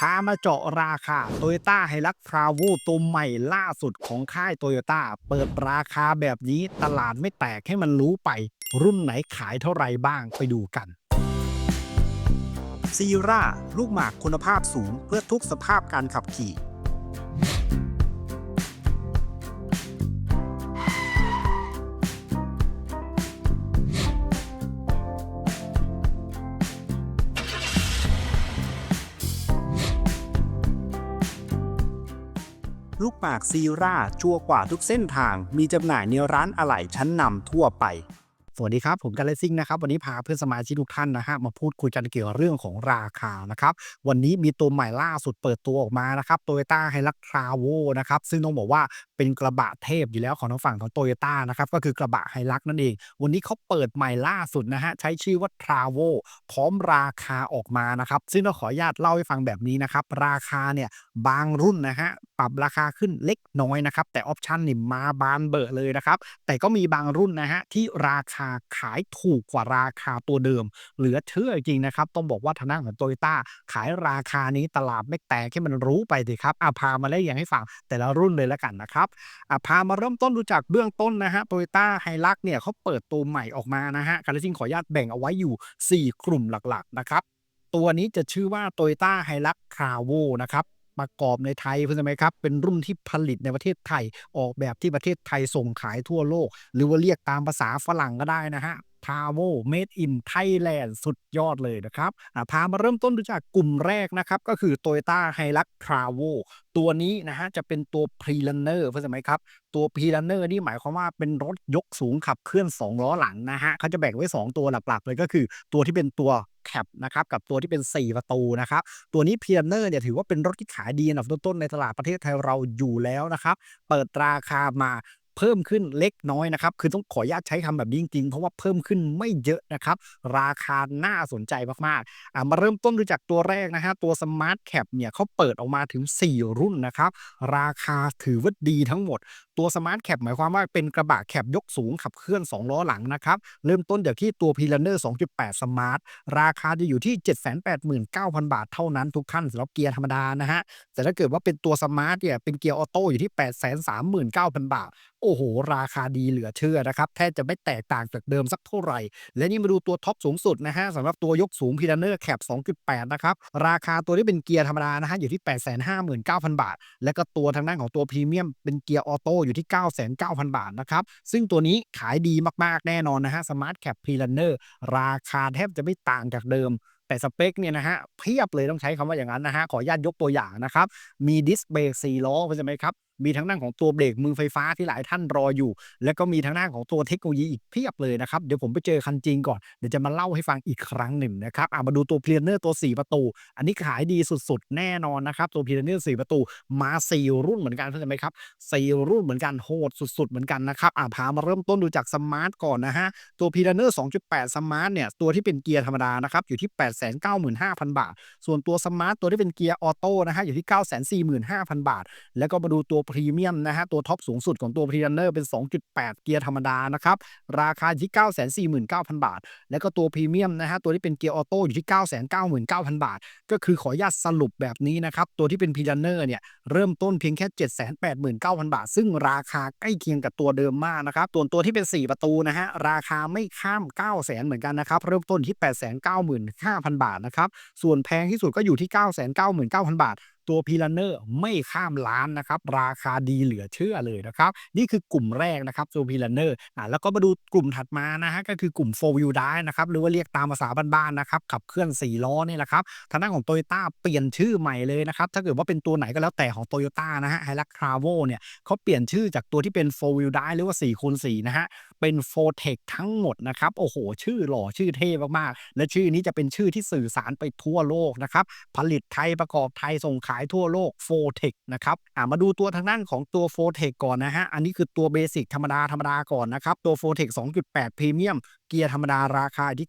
พามาเจาะราคา Toyota h i l u x p r a v o ตัวใหม่ล่าสุดของค่าย t o y ยต้าเปิดราคาแบบนี้ตลาดไม่แตกให้มันรู้ไป รุ่นไหนขายเท่าไรบ้างไปดูกันซีร่าลูกหมากคุณภาพสูงเพื่อทุกสภาพการขับขี่ ลูกหมากซีราชัวกว่าทุกเส้นทาง มีจำหน่ายในร้านอะไหล่ชั้นนำทั่วไป สวัสดีครับ ผมกันเลซิ่งนะครับ วันนี้พาเพื่อนสมาชิกทุกท่านนะฮะมาพูดคุยกันเกี่ยวกับเรื่องของราคานะครับ วันนี้มีตัวใหม่ล่าสุดเปิดตัวออกมานะครับโตโยต้าไฮลักทราโวนะครับ ซึ่งต้องบอกว่า เป็นกระบะเทพอยู่แล้วของทางฝั่งของ Toyota นะครับก็คือกระบะไฮลักนั่นเอง วันนี้เขาเปิดใหม่ล่าสุดนะฮะใช้ชื่อว่า t r a v o พร้อมราคาออกมานะครับซึ่งเราขออนุญาตเล่าให้ฟังแบบนี้นะครับราคาเนี่ยบางรุ่นนะฮะปรับราคาขึ้นเล็กน้อยนะครับแต่ออปชันนี่มาบานเบอะเลยนะครับแต่ก็มีบางรุ่นนะฮะที่ราคาขายถูกกว่าราคาตัวเดิม เหลือเชื่อจริงนะครับต้องบอกว่าทางด้านของโตโยต้าขายราคานี้ตลาดไม่แตกให้มันรู้ไปสิครับอาพามาไล่อย่างให้ฟังแต่ละรุ่นเลยแล้วกันนะครับับพามาเริ่มต้นดูจากเบื้องต้นนะฮะโตโยต้าไฮลักเนี่ยเขาเปิดตัวใหม่ออกมานะฮะการจริงขออนุญาตแบ่งเอาไว้อยู่ 4 กลุ่มหลักๆนะครับ ตัวนี้จะชื่อว่า Toyota h i l u x c r a v o นะครับประกอบในไทยเพื่อนไหมครับ เป็นรุ่นที่ผลิตในประเทศไทย ออกแบบที่ประเทศไทยส่งขายทั่วโลก หรือว่าเรียกตามภาษาฝรั่งก็ได้นะฮะ t a v o Made in Thailand สุดยอดเลยนะครับพามาเริ่มต้นดูจากกลุ่มแรกนะครับ ก็คือ Toyota h i l u x c r a v o ตัวนี้นะฮะจะเป็นตัว p r e r u n n e r เพื่อนไหมครับ ตัว p r e r u n n e r นี่หมายความว่าเป็นรถยกสูงขับเคลื่อน 2 ล้อหลังนะฮะเขาจะแบ่งไว้ 2 ตัวหลักๆ เลยก็คือตัวที่เป็นตัวแคปนะครับกับตัวที่เป็น 4 ประตูนะครับ ตัวนี้ p r e r u n n e r เนี่ยถือว่าเป็นรถที่ขายดีอันดับต้นๆในตลาดประเทศไทยเราอยู่แล้วนะครับ เปิดราคามา เพิ่มขึ้นเล็กน้อยนะครับ คือต้องขออนุญาตใช้คำแบบนี้จริงๆ เพราะว่าเพิ่มขึ้นไม่เยอะนะครับ ราคาน่าสนใจมากๆอะมาเริ่มต้นดูจากตัวแรกนะฮะ ตัว Smart Cap เนี่ยเขาเปิดออกมาถึง 4 รุ่นนะครับ ราคาถือว่าดีทั้งหมด ตัว Smart Cap หมายความว่าเป็นกระบะแคปยกสูงขับเคลื่อน 2 ล้อหลังนะครับ เริ่มต้นจากที่ตัว p i l a n e r 2.8 Smart ราคาจะอยู่ที่ 789,000 บาทเท่านั้นทุกขั้นสำหรับเกียร์ธรรมดานะฮะ แต่ถ้าเกิดว่าเป็นตัว Smart เนี่ยเป็นเกียร์ออโต้อยู่ที่ 839,000 บาทอ้โห ราคาดีเหลือเชื่อนะครับ แทบจะไม่แตกต่างจากเดิมสักเท่าไหร่ และนี่มาดูตัวท็อปสูงสุดนะฮะสำหรับตัวยกสูง p i l a n e r Cap 2.8 นะครับ ราคาตัวที่เป็นเกียร์ธรรมดานะฮะอยู่ที่ 859,000 บาท และก็ตัวทางด้านของตัวพรีเมียมเป็นเกียร์ออโต้อยู่ที่ 99,000บาทนะครับ ซึ่งตัวนี้ขายดีมากๆแน่นอนนะฮะ Smart Cap p r e r u n n e r ราคาแทบจะไม่ต่างจากเดิมแต่สเปคเนี่ยนะฮะเพียบเลยต้องใช้คำว่าอย่างนั้นนะฮะ ขออนุญาตยกตัวอย่างนะครับ มีดิสเบรก4ล้อเข้าใจไหมครับ มีทั้งด้านของตัวเบรกมือไฟฟ้าที่หลายท่านรออยู่ แล้วก็มีทั้งด้านของตัวเทคโนโลยีอีกเพียบเลยนะครับ เดี๋ยวผมไปเจอคันจริงก่อน เดี๋ยวจะมาเล่าให้ฟังอีกครั้งหนึ่งนะครับอะมาดูตัวพ r e เนอร์ตัว 4 ประตู อันนี้ขายดีสุดๆ แน่นอนนะครับตัวพ r e เนอร์4ประตูมา 4 รุ่นเหมือนกันเข้าใจไหมครับ4รุ่นเหมือนกันโหดสุดๆ เหมือนกันนะครับอะพามาเริ่มต้นดูจากสมาร์ทก่อนนะฮะตัวพ r e เนอร์2.8สมาร์ทเนี่ยตัวที่เป็นเกียร์ธรรมดานะครับอยู่ที่ 895,000 บาท ส่วนตัวสมาร์ทตัวที่เป็นเกียร์ออโต้นะฮะอยู่ที่ 945,000 บาท แล้วก็มาดูตัวพรีเมียมนะฮะตัวท็อปสูงสุดของตัวพรี r u n n e r เป็น 2.8 เกียร์ธรรมดานะครับราคาที่ 949,000 บาท แล้วก็ตัวพรีเมียมนะฮะตัวที่เป็นเกียร์ออโต้อยู่ที่ 999,000 บาท ก็คือขออนุญาตสรุปแบบนี้นะครับตัวที่เป็นพรี r u n n e r เนี่ยเริ่มต้นเพียงแค่ 789,000 บาท ซึ่งราคาใกล้เคียงกับตัวเดิมมากนะครับส่วนตัวที่เป็น 4 ประตูนะฮะราคาไม่ข้าม 900,000 เหมือนกันนะครับเริ่มต้นที่ 895,000 บาทนะครับส่วนแพงที่สุดก็อยู่ที่ 999,000 บาท ตัวพีลันเนอร์ไม่ข้ามล้านนะครับ ราคาดีเหลือเชื่อเลยนะครับ นี่คือกลุ่มแรกนะครับตัวพีลันเนอร์อ่าแล้วก็มาดูกลุ่มถัดมานะฮะก็คือกลุ่ม4 wheel drive นะครับหรือว่าเรียกตามภาษาบ้านๆนะครับขับเคลื่อน 4 ล้อนี่แหละครับทางด้านของ Toyota เปลี่ยนชื่อใหม่เลยนะครับถ้าเกิดว่าเป็นตัวไหนก็แล้วแต่ของ Toyota นะฮะ Hilux c r a v o เนี่ยเขาเปลี่ยนชื่อจากตัวที่เป็น4 wheel drive หรือว่า4คูณ4นะฮะ เป็น f o r t e c ทั้งหมดนะครับ โอ้โห ชื่อหล่อชื่อเท่มากๆ และชื่อนี้จะเป็นชื่อที่สื่อสารไปทั่วโลกนะครับ ผลิตไทยประกอบไทยส่งขายทั่วโลก f o r t e c นะครับมาดูตัวทางด้านของตัว f o r t e c ก่อนนะฮะ อันนี้คือตัวเบสิกธรรมดาธรรมดาก่อนนะครับ ตัว f o r t e c 2.8 Premium เกียร์ธรรมดาราคาที่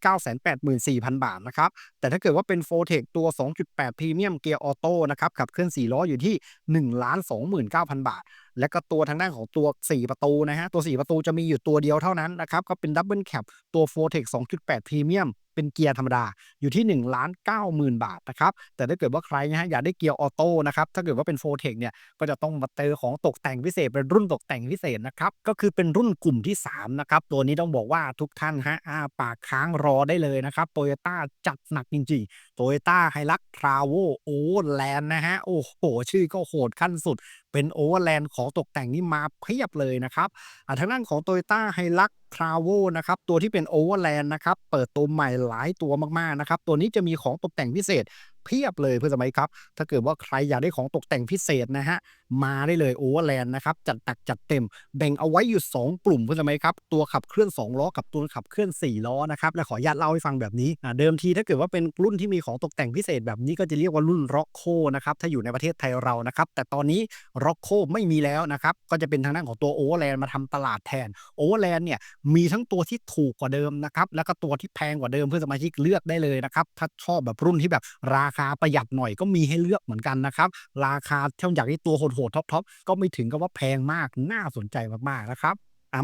984,000 บาทนะครับ แต่ถ้าเกิดว่าเป็น f o r t e c ตัว 2.8 Premium เกียร์ออโต้นะครับขับเคลื่อน4ล้ออยู่ที่ 1,29,000 บาท และก็ตัวทางด้านของตัว 4 ประตูนะฮะ ตัว 4 ประตูจะมีอยู่ตัวเดียวเท่านั้นนะครับ ก็เป็นดับเบิลแคปตัว f o r t e c 2.8 Premium เป็นเกียร์ธรรมดาอยู่ที่1นึ่งล้านเก้าหมื่นบาทนะครับ แต่ถ้าเกิดว่าใครนะฮะอยากได้เกียร์ออโต้นะครับ ถ้าเกิดว่าเป็นโฟเทคเนี่ยก็จะต้องมาเจอของตกแต่งพิเศษ เป็นรุ่นตกแต่งพิเศษนะครับ ก็คือเป็นรุ่นกลุ่มที่ 3 นะครับ ตัวนี้ต้องบอกว่าทุกท่านฮะอาปากค้างรอได้เลยนะครับโตโยต้าจัดหนักจริงๆโตโยต้าไฮลักทราโวโอแลนนะฮะโอ้โห ชื่อก็โหดขั้นสุดเป็นโอเวอร์แลนด์ของตกแต่งนี่มาเพียบเลยนะครับอ่าทางด้านของ Toyota h i l u x t r a v e l นะครับ ตัวที่เป็นโอเวอร์แลนด์นะครับ เปิดตัวใหม่หลายตัวมาก ๆ นะครับ ตัวนี้จะมีของตกแต่งพิเศษ เพียบเลยเพื่อนสมัยครับ ถ้าเกิดว่าใครอยากได้ของตกแต่งพิเศษนะฮะ มาได้เลยโอเวอร์แลนด์นะครับ จัดตักจัดเต็ม แบ่งเอาไว้อยู่ 2 กลุ่มเพื่อนสมัยครับ ตัวขับเคลื่อน 2 ล้อกับตัวขับเคลื่อน 4 ล้อนะครับ และขออนุญาตเล่าให้ฟังแบบนี้อ่าเดิมทีถ้าเกิดว่าเป็นรุ่นที่มีของตกแต่งพิเศษแบบนี้ก็จะเรียกว่ารุ่นร็อกโคนะครับถ้าอยู่ในประเทศไทยเรานะครับแต่ตอนนี้ร็อกโคไม่มีแล้วนะครับก็จะเป็นทางด้านของตัวโอเวอร์แลนด์มาทำตลาดแทนโอเวอร์แลนด์เนี่ยมีทั้งตัวที่ถูกกว่าเดิมนะครับแล้วก็ตัวที่แพงกว่าเดิมเพื่อนสมาชิกเลือกได้เลยนะครับถ้าชอบแบบรุ่นที่แบบราคาประหยัดหน่อยก็มีให้เลือกเหมือนกันนะครับราคาเท่าอย่ากได้ตัวโหดๆท็อปๆก็ไม่ถึงกับว่าแพงมากน่าสนใจมากๆนะครับ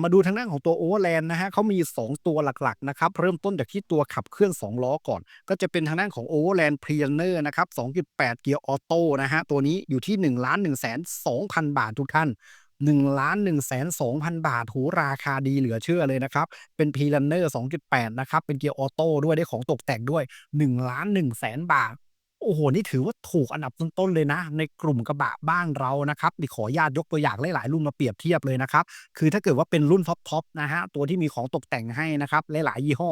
มาดูทางด้านของตัวโอเวอร์แลนด์นะฮะเขามี 2 ตัวหลักๆนะครับเริ่มต้นจากที่ตัวขับเคลื่อน 2 ล้อก่อน ก็จะเป็นทางด้านของ Overland p r e n e r นะครับ 2.8 เกียร์ออโต้นะฮะตัวนี้อยู่ที่ 1 1 2 0 0 0 บาททุกท่าน1 1 2 0 0 0 บาทหูราคาดีเหลือเชื่อเลยนะครับ เป็น p r e n e r 2.8 นะครับ เป็นเกียร์ออโต้ด้วยได้ของตกแต่งด้วย1ล้าน1แสนบาท โอ้โห นี่ถือว่าถูกอันดับต้นๆเลยนะ ในกลุ่มกระบะบ้านเรานะครับนี่ขออนุญาตยกตัวอย่างหลายๆรุ่นมาเปรียบเทียบเลยนะครับ คือถ้าเกิดว่าเป็นรุ่นท็อปๆนะฮะ ตัวที่มีของตกแต่งให้นะครับ หลายๆยี่ห้อ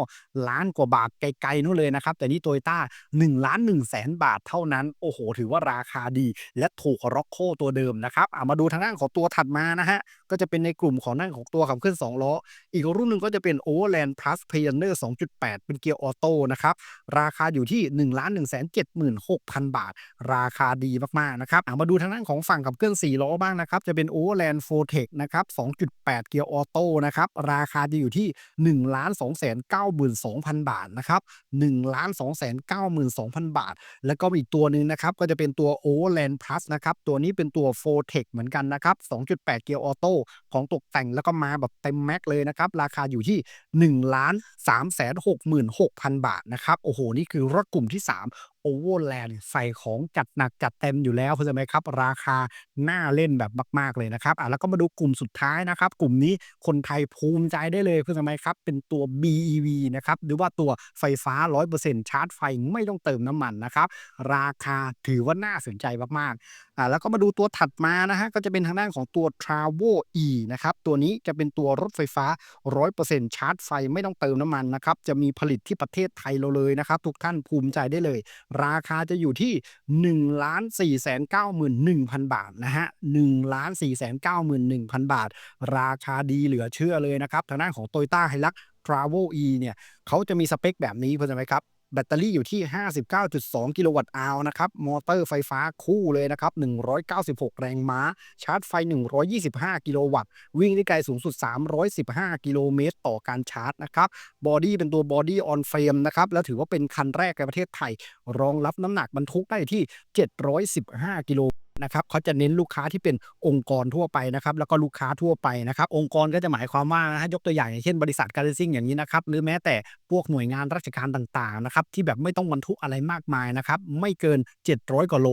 ล้านกว่าบาทไกลๆนู่นเลยนะครับ แต่นี่โตโยต้า1ล้าน1แสนบาทเท่านั้น โอ้โห ถือว่าราคาดี และถูกร็อกโคตัวเดิมนะครับอะมาดูทางด้านของตัวถัดมานะฮะ ก็จะเป็นในกลุ่มของด้านของตัวขับเคลื่อน2ล้อ อีกรุ่นหนึ่งก็จะเป็น Overland Plus Pioneer 2.8 เป็นเกียร์ออโต้นะครับ ราคาอยู่ที่1 1 7 6 0 0 0 บาท ราคาดีมากๆนะครับอะมาดูทางด้านของฝั่งขับเคลื่อน4ล้อบ้างนะครับ จะเป็น Overland f o r t e c นะครับ 2.8 เกียร์ออโต้นะครับ ราคาจะอยู่ที่ 1 2 9 2 0 0 0 บาทนะครับ1 2 9 2 0 0 0 บาท แล้วก็อีกตัวหนึ่งนะครับ ก็จะเป็นตัว Overland Plus นะครับ ตัวนี้เป็นตัว f o r t e c เหมือนกันนะครับ 2.8 เกียร์ออโต้ของตกแต่งแล้วก็มาแบบเต็มแม็กเลยนะครับ ราคาอยู่ที่1ล้าน3 6 6 0 0 0 บาทนะครับ โอ้โห นี่คือรถกลุ่มที่ 3 โอเวอร์แลนด์ใส่ของจัดหนักจัดเต็มอยู่แล้วเข้าใจไหมครับ ราคาน่าเล่นแบบมาก ๆ เลยนะครับอะแล้วก็มาดูกลุ่มสุดท้ายนะครับ กลุ่มนี้คนไทยภูมิใจได้เลยเข้าใจไหมครับ เป็นตัว BEV นะครับ หรือว่าตัวไฟฟ้า 100%ชาร์จไฟไม่ต้องเติมน้ำมันนะครับ ราคาถือว่าน่าสนใจมาก ๆ อะแล้วก็มาดูตัวถัดมานะฮะก็จะเป็นทางด้านของตัว t r a v o E นะครับตัวนี้จะเป็นตัวรถไฟฟ้า 100%ชาร์จไฟไม่ต้องเติมน้ำมันนะครับจะมีผลิตที่ประเทศไทยเราเลยนะครับทุกท่านภูมิใจได้เลย ราคาจะอยู่ที่1นึ่งล้านสี่แสนเก้าหมื่นหนึ่งพันบาทนะฮะหนึ่งล้านสี่แสนเก้าหมื่นหนึ่งพันบาท ราคาดีเหลือเชื่อเลยนะครับทางด้านของ Toyota h i l u x t r a v e l E เนี่ยเขาจะมีสเปคแบบนี้เพื่อนไหมครับ แบตเตอรี่อยู่ที่ 59.2 กิโลวัตต์อาวนะครับ มอเตอร์ไฟฟ้าคู่เลยนะครับ 196 แรงม้า ชาร์จไฟ 125 กิโลวัตต์ วิ่งได้ไกลสูงสุด 315 กิโลเมตร ต่อการชาร์จนะครับ บอดี้เป็นตัวบอดี้ออนเฟรมนะครับ แล้วถือว่าเป็นคันแรกในประเทศไทย รองรับน้ำหนักบรรทุกได้ที่ 715 กิโล นะครับเขาจะเน้นลูกค้าที่เป็นองค์กรทั่วไปนะครับแล้วก็ลูกค้าทั่วไปนะครับองค์กรก็จะหมายความว่านะฮะยกตัวอย่างอย่างเช่นบริษัทการซิ่งอย่างนี้นะครับหรือแม้แต่พวกหน่วยงานราชการต่างๆนะครับที่แบบไม่ต้องบรรทุกอะไรมากมายนะครับไม่เกิน 700กว่าโล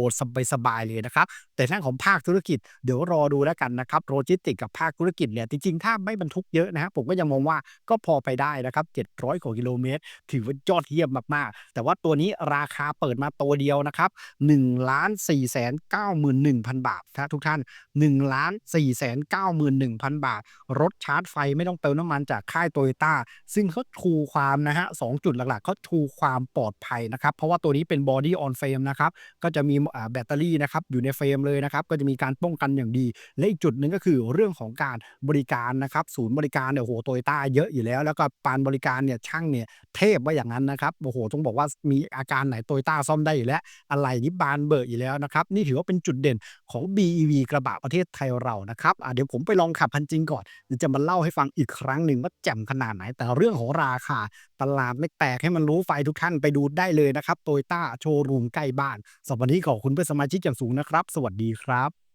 สบายๆเลยนะครับแต่ทางของภาคธุรกิจเดี๋ยวรอดูแล้วกันนะครับโลจิสติกกับภาคธุรกิจเนี่ยจริงๆ ถ้าไม่บรรทุกเยอะนะฮะผมก็ยังมองว่าก็พอไปได้นะครับ700กว่ากิโลเมตร ถือว่ายอดเยี่ยมมากๆ แต่ว่าตัวนี้ราคาเปิดมาตัวเดียวนะครับ1ล้าน4 9 0 0 0 1,000 บาทนะทุกท่าน1ล้าน4 9 1 0 0 0 บาท รถชาร์จไฟไม่ต้องเติมน้ำมันจากค่ายโตโยต้าซึ่งเขาทูความนะฮะสจุดหลักๆเขาทูความปลอดภัยนะครับ เพราะว่าตัวนี้เป็นบอดี้ออนเฟรมนะครับ ก็จะมีแบตเตอรี่นะครับอยู่ในเฟรมเลยนะครับ ก็จะมีการป้องกันอย่างดี และอีกจุดหนึ่งก็คือเรื่องของการบริการนะครับ ศูนย์บริการเนี่ยโหโตโยต้าเยอะอยู่แล้ว แล้วก็ปานบริการเนี่ยช่างเนี่ยเทพว่าอย่างนั้นนะครับโอ้โหต้องบอกว่ามีอาการไหนโตโยต้าซ่อมได้อยู่แล้ว อะไรนี่บานเบอร์อยู่แล้วนะครับนี่ถือว่าเป็นจุดเด่นของ BEV กระบะประเทศไทยเรานะครับเดี๋ยวผมไปลองขับคันจริงก่อนเดี๋ยวจะมาเล่าให้ฟังอีกครั้งหนึ่งว่าแจ่มขนาดไหน แต่เรื่องของราคาตลาดไม่แตกให้มันรู้ไฟทุกท่านไปดูได้เลยนะครับโตโยต้าโชว์รูมใกล้บ้านสำหรับวันนี้ขอบคุณเพื่อนสมาชิกอย่างสูงนะครับ สวัสดีครับ